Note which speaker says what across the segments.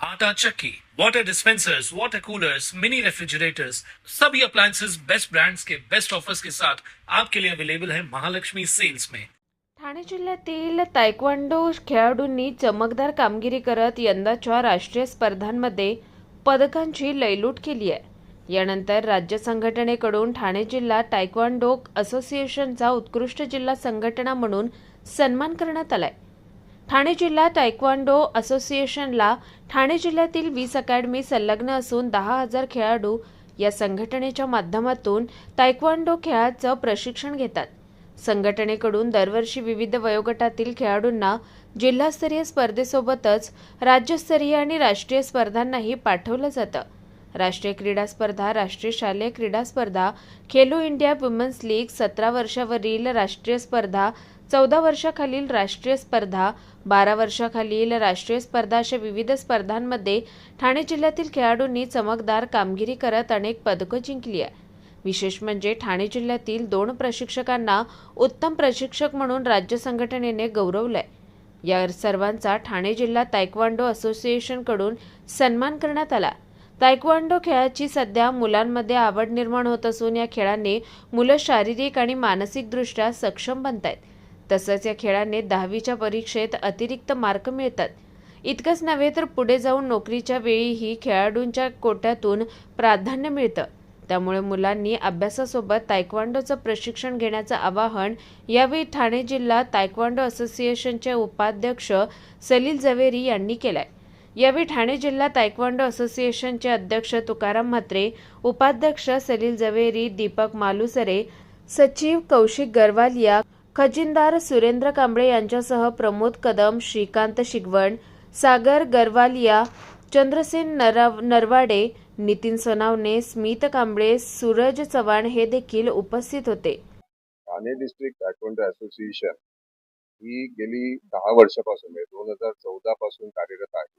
Speaker 1: आटा चक्की, water dispensers water coolers mini refrigerators सभी appliances best brands के बेस्ट ऑफर्स के साथ आपके लिए अवेलेबल है महालक्ष्मी सेल्स में।
Speaker 2: ठाणे जिल्ह्यातील तायक्वांडो खेळाडूंनी चमकदार कामगिरी करत यंदाच्या राष्ट्रीय स्पर्धांमध्ये पदकांची लयलूट केली आहे. यानंतर राज्य संघटनेकडून ठाणे जिल्हा तायक्वांडो असोसिएशनचा उत्कृष्ट जिल्हा संघटना म्हणून सन्मान करण्यात आलाय. ठाणे जिल्हा तायक्वांडो असोसिएशनला ठाणे जिल्ह्यातील वीस अकॅडमी संलग्न असून दहा हजार खेळाडू या संघटनेच्या माध्यमातून तायक्वांडो खेळाचं प्रशिक्षण घेतात. संघटनेकडून दरवर्षी विविध वयोगटातील खेळाडूंना जिल्हास्तरीय स्पर्धेसोबतच राज्यस्तरीय आणि राष्ट्रीय स्पर्धांनाही पाठवलं जातं. राष्ट्रीय क्रीडा स्पर्धा राष्ट्रीय शालेय क्रीडा स्पर्धा खेलो इंडिया वुमन्स लीग सतरा वर्षावरील राष्ट्रीय स्पर्धा चौदा वर्षाखालील राष्ट्रीय स्पर्धा बारा वर्षाखालील राष्ट्रीय स्पर्धा अशा विविध स्पर्धांमध्ये ठाणे जिल्ह्यातील खेळाडूंनी चमकदार कामगिरी करत अनेक पदकं जिंकली आहे विशेष म्हणजे ठाणे जिल्ह्यातील दोन प्रशिक्षकांना उत्तम प्रशिक्षक म्हणून राज्य संघटनेने गौरवलंय. या सर्वांचा ठाणे जिल्हा तायक्वांडो असोसिएशनकडून सन्मान करण्यात आला. तायक्वांडो खेळाची सध्या मुलांमध्ये आवड निर्माण होत असून या खेळाने मुलं शारीरिक आणि मानसिकदृष्ट्या सक्षम बनत आहेत तसंच या खेळाने दहावीच्या परीक्षेत अतिरिक्त मार्क मिळतात. इतकंच नव्हे तर पुढे जाऊन नोकरीच्या वेळीही खेळाडूंच्या कोट्यातून प्राधान्य मिळतं. त्यामुळे मुलांनी अभ्यासासोबत तायक्वांडोचं प्रशिक्षण घेण्याचं आवाहन यावेळी ठाणे जिल्हा तायक्वांडो असोसिएशनचे उपाध्यक्ष सलील जवेरी यांनी केलंय. यावेळी ठाणे जिल्हा तायक्वांडो असोसिएशनचे अध्यक्ष तुकाराम म्हात्रे उपाध्यक्ष सलील जवेरी दीपक मालुसरे सचिव कौशिक गरवालिया खजिनदार सुरेंद्र कांबळे यांच्यासह प्रमोद कदम श्रीकांत शिगवण सागर गरवालिया चंद्रसेन नराव नरवाडे नितीन सोनावणे स्मित कांबळे सूरज चव्हाण हे देखील उपस्थित होते.
Speaker 3: ठाणे डिस्ट्रिक्ट तायक्वांडो असोसिएशन ही गेली दहा वर्षापासून म्हणजे दोन हजार चौदा पासून कार्यरत आहे.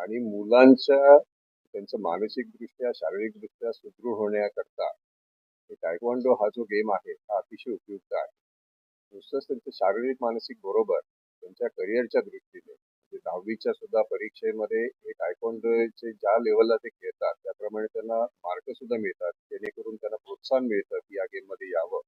Speaker 3: आणि मुलांच्या त्यांचं मानसिकदृष्ट्या शारीरिकदृष्ट्या सुदृढ होण्याकरता टायक्वांडो हा जो गेम आहे हा अतिशय उपयुक्त आहे. नुसतंच त्यांचं शारीरिक मानसिक बरोबर त्यांच्या करिअरच्या दृष्टीने म्हणजे दहावीच्या सुद्धा परीक्षेमध्ये हे टायक्वांडोचे ज्या लेवलला ते खेळतात त्याप्रमाणे त्यांना मार्क सुद्धा मिळतात जेणेकरून त्यांना प्रोत्साहन मिळतं की या गेममध्ये यावं.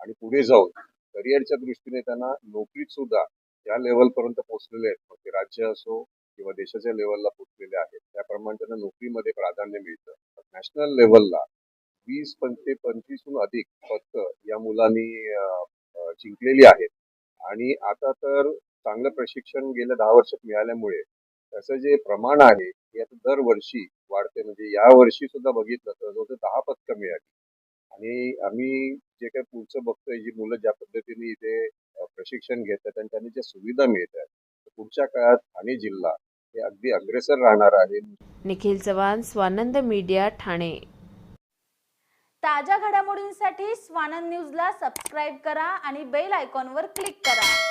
Speaker 3: आणि पुढे जाऊन करिअरच्या दृष्टीने त्यांना नोकरीत सुद्धा ज्या लेवलपर्यंत पोहोचलेले आहेत. मग ते राज्य असो किंवा देशाच्या लेवलला पोचलेले आहेत. त्याप्रमाणे त्यांना नोकरीमध्ये प्राधान्य मिळतं. नॅशनल लेवलला वीस ते पंचवीसहून अधिक पदकं या मुलांनी जिंकलेली आहेत. आणि आता तर चांगलं प्रशिक्षण गेल्या दहा वर्षात मिळाल्यामुळे त्याचं जे प्रमाण आहे हे आता दरवर्षी वाढते म्हणजे या वर्षी सुद्धा बघितलं तर जवळ दहा पदकं मिळाली. आणि आम्ही जे काही पुढचं बघतोय जी मुलं ज्या पद्धतीने इथे प्रशिक्षण घेतात आणि त्यांनी ज्या सुविधा मिळत आहेत पुढच्या काळात ठाणे जिल्हा हे अगदी अग्रेसर राहणार आहे.
Speaker 2: निखिल चव्हाण स्वानंद मीडिया ठाणे.
Speaker 4: ताज्या घडामोडींसाठी स्वानंद न्यूजला सबस्क्राईब करा आणि बेल आयकॉनवर क्लिक करा.